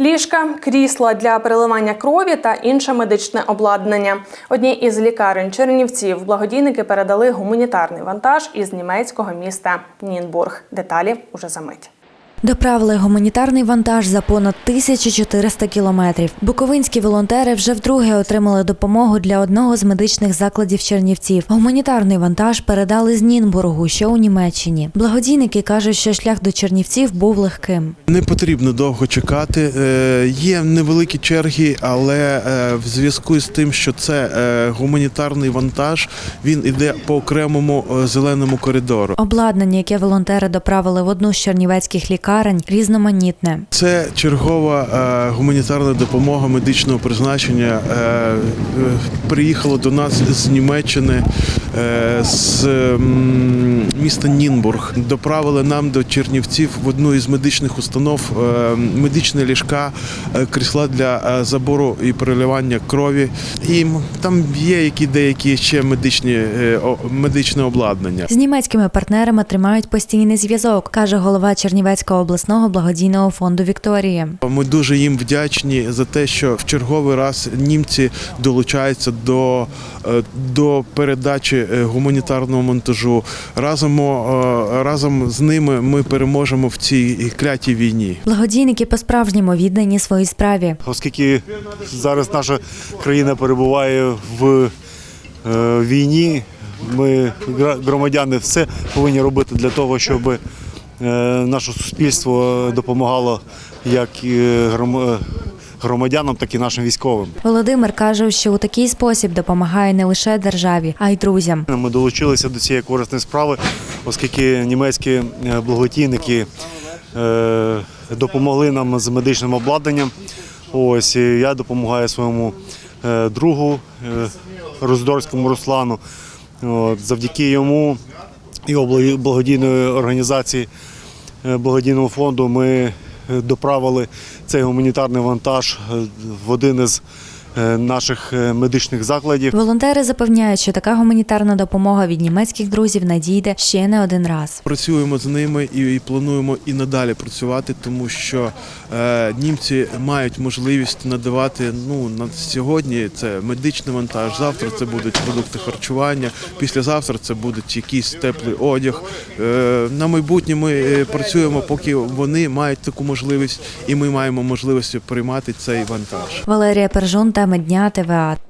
Ліжка, крісла для переливання крові та інше медичне обладнання. Одній із лікарень Чернівців благодійники передали гуманітарний вантаж із німецького міста Нінбург. Деталі уже за мить. Доправили гуманітарний вантаж за понад 1400 кілометрів. Буковинські волонтери вже вдруге отримали допомогу для одного з медичних закладів Чернівців. Гуманітарний вантаж передали з Нінбургу, що у Німеччині. Благодійники кажуть, що шлях до Чернівців був легким. Не потрібно довго чекати. Е, Є невеликі черги, але е, в зв'язку з тим, що це е, гуманітарний вантаж, він іде по окремому зеленому коридору. Обладнання, яке волонтери доправили в одну з чернівецьких лікарень, різноманітне. Це чергова е, гуманітарна допомога медичного призначення. Е, е, Приїхало до нас з Німеччини, е, з міста Нінбург. Доправили нам до Чернівців в одну із медичних установ е, медичні ліжка, е, крісла для забору і переливання крові. І там є які деякі ще медичні медичне обладнання. З німецькими партнерами тримають постійний зв'язок, каже голова Чернівецького обласного благодійного фонду Вікторія. Ми дуже їм вдячні за те, що в черговий раз німці долучаються до, е, до передачі е, гуманітарного монтажу. Разом, е, разом з ними ми переможемо в цій клятій війні. Благодійники по-справжньому віддані своїй справі. оскільки зараз наша країна перебуває в війні. Ми, громадяни, все повинні робити для того, щоб наше суспільство допомагало як е, громадянам, так і нашим військовим. Володимир каже, що у такий спосіб допомагає не лише державі, а й друзям. Ми долучилися до цієї корисної справи, оскільки німецькі е, благодійники е, допомогли нам з медичним обладнанням. Ось і я допомагаю своєму е, другу е, Роздорському Руслану. Завдяки йому і благодійної організації е, благодійного фонду ми е, доправили цей гуманітарний вантаж е, в один із наших е, медичних закладів. Волонтери запевняють, що така гуманітарна допомога від німецьких друзів надійде ще не один раз. Працюємо з ними і, і плануємо і надалі працювати, тому що е, німці мають можливість надавати ну на сьогодні це медичний вантаж. Завтра це будуть продукти харчування. Післязавтра це будуть якийсь теплий одяг. Е, на майбутнє ми е, працюємо, поки вони мають таку можливість, і ми маємо можливість приймати цей вантаж. Валерія Пержун та Медня ТВА.